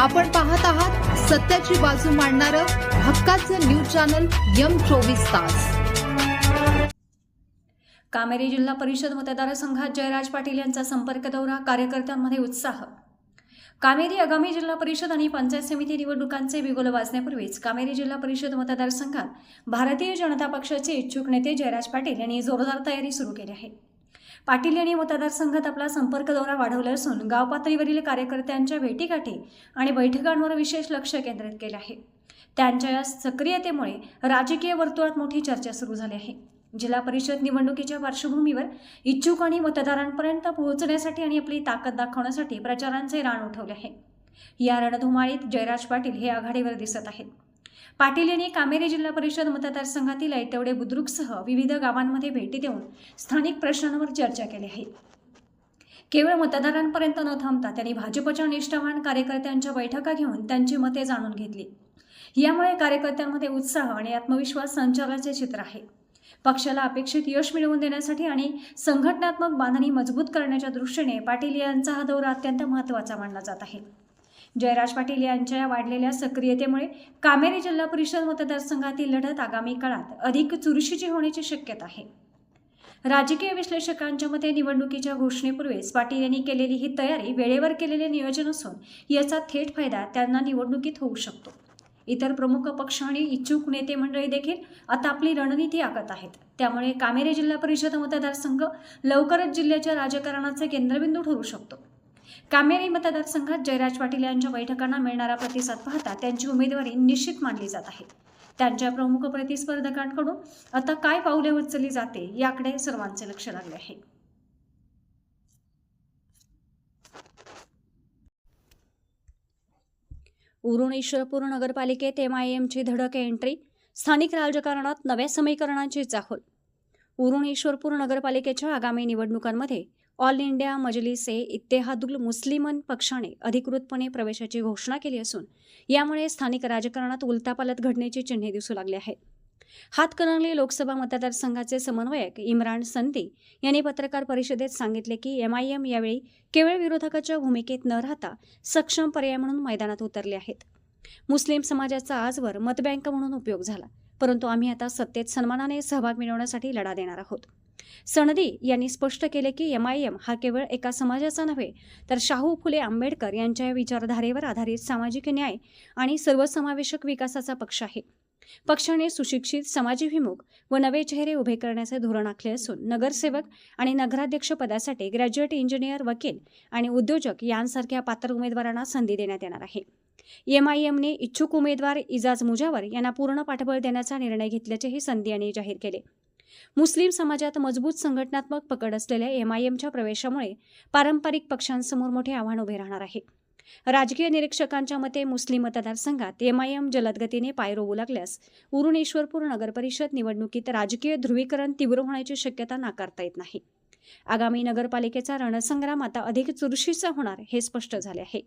आपण पाहत आहात सत्याची बाजू मांडणारं हक्काचं न्यूज चॅनल यम चोवीस तास. कामेरी जिल्हा परिषद मतदारसंघात जयराज पाटील यांचा संपर्क दौरा कार्यकर्त्यांमध्ये उत्साह. कामेरी आगामी जिल्हा परिषद आणि पंचायत समिती निवडणुकांचे बिगुल वाजण्यापूर्वीच कामेरी जिल्हा परिषद मतदारसंघात भारतीय जनता पक्षाचे इच्छुक नेते जयराज पाटील यांनी जोरदार तयारी सुरू केली आहे. पाटील यांनी मतदारसंघात आपला संपर्क दौरा वाढवला असून गाव पातळीवरील कार्यकर्त्यांच्या भेटीगाठी आणि बैठकांवर विशेष लक्ष केंद्रित केले आहे. त्यांच्या या सक्रियतेमुळे राजकीय वर्तुळात मोठी चर्चा सुरू झाली आहे. जिल्हा परिषद निवडणुकीच्या पार्श्वभूमीवर इच्छुक आणि मतदारांपर्यंत पोहोचण्यासाठी आणि आपली ताकद दाखवण्यासाठी प्रचारांचे रान उठवले आहे. या रणधुमाळीत जयराज पाटील हे आघाडीवर दिसत आहेत. पाटील यांनी कामेरी जिल्हा परिषद मतदारसंघातील ऐतवडे बुद्रुकसह विविध गावांमध्ये भेटी देऊन स्थानिक प्रश्नांवर चर्चा केली आहे. केवळ मतदारांपर्यंत न थांबता त्यांनी भाजपच्या निष्ठावान कार्यकर्त्यांच्या बैठका घेऊन त्यांची मते जाणून घेतली. यामुळे कार्यकर्त्यांमध्ये उत्साह आणि आत्मविश्वास संचाराचे चित्र आहे. पक्षाला अपेक्षित यश मिळवून देण्यासाठी आणि संघटनात्मक बांधणी मजबूत करण्याच्या दृष्टीने पाटील यांचा हा दौरा अत्यंत महत्त्वाचा मानला जात आहे. जयराज पाटील यांच्या या वाढलेल्या सक्रियतेमुळे कामेरी जिल्हा परिषद मतदारसंघातील लढत आगामी काळात अधिक चुरशीची होण्याची शक्यता आहे. राजकीय विश्लेषकांच्या मते निवडणुकीच्या घोषणेपूर्वीच पाटील यांनी केलेली ही तयारी वेळेवर केलेले नियोजन असून याचा थेट फायदा त्यांना निवडणुकीत होऊ शकतो. इतर प्रमुख पक्ष आणि इच्छुक नेते मंडळी देखील आता आपली रणनीती आखत आहेत. त्यामुळे कामेरी जिल्हा परिषद मतदारसंघ लवकरच जिल्ह्याच्या राजकारणाचा केंद्रबिंदू ठरू शकतो. कामेरी मतदारसंघात जयराज पाटील यांच्या बैठकांना मिळणारा प्रतिसाद पाहता त्यांची उमेदवारी निश्चित मानली जात आहे. त्यांच्या प्रमुख प्रतिस्पर्धकांकडून आता काय पावले उचलली जाते याकडे सर्वांचे लक्ष लागले आहे. उरुण ईश्वरपूर नगरपालिकेत एम आय एमची धडक एंट्री स्थानिक राजकारणात नव्या समीकरणांची चाहूल उरुण ईश्वरपूर नगरपालिकेच्या आगामी निवडणुकांमध्ये ऑल इंडिया मजलिस ए इत्तेहादुल मुस्लिमन पक्षाने अधिकृतपणे प्रवेशाची घोषणा केली असून यामुळे स्थानिक राजकारणात उलतापालत घडण्याची चिन्हे दिसू लागली आहेत. हातकणंगले लोकसभा मतदारसंघाचे समन्वयक इम्रान संदी यांनी पत्रकार परिषदेत सांगितले की एम आय एम यावेळी केवळ विरोधकाच्या भूमिकेत न राहता सक्षम पर्याय म्हणून मैदानात उतरले आहेत. मुस्लिम समाजाचा आजवर मतबँक म्हणून उपयोग झाला परंतु आम्ही आता सत्तेत सन्मानाने सहभाग मिळवण्यासाठी लढा देणार आहोत. सनदी यांनी स्पष्ट केले की एम आय एम हा केवळ एका समाजाचा नव्हे तर शाहू फुले आंबेडकर यांच्या विचारधारेवर आधारित सामाजिक न्याय आणि सर्वसमावेशक विकासाचा पक्ष आहे. पक्षाने सुशिक्षित समाजविमुख व नवे चेहरे उभे करण्याचे धोरण आखले असून नगरसेवक आणि नगराध्यक्ष पदासाठी ग्रॅज्युएट इंजिनियर वकील आणि उद्योजक यांसारख्या पात्र उमेदवारांना संधी देण्यात येणार आहे. एम आय एमने इच्छुक उमेदवार इजाज मुजावर यांना पूर्ण पाठबळ देण्याचा निर्णय घेतल्याचेही संधी यांनी जाहीर केले. मुस्लिम समाजात मजबूत संघटनात्मक पकड असलेल्या एम आय एमच्या प्रवेशामुळे पारंपरिक पक्षांसमोर मोठे आव्हान उभे राहणार आहे. राजकीय निरीक्षकांच्या मते मुस्लिम मतदारसंघात एम आय एम जलदगतीने पाय रोवू लागल्यास उरुणेश्वरपूर नगरपरिषद निवडणुकीत राजकीय ध्रुवीकरण तीव्र होण्याची शक्यता नाकारता येत नाही. आगामी नगरपालिकेचा रणसंग्राम आता अधिक चुरशीचा होणार हे स्पष्ट झाले आहे.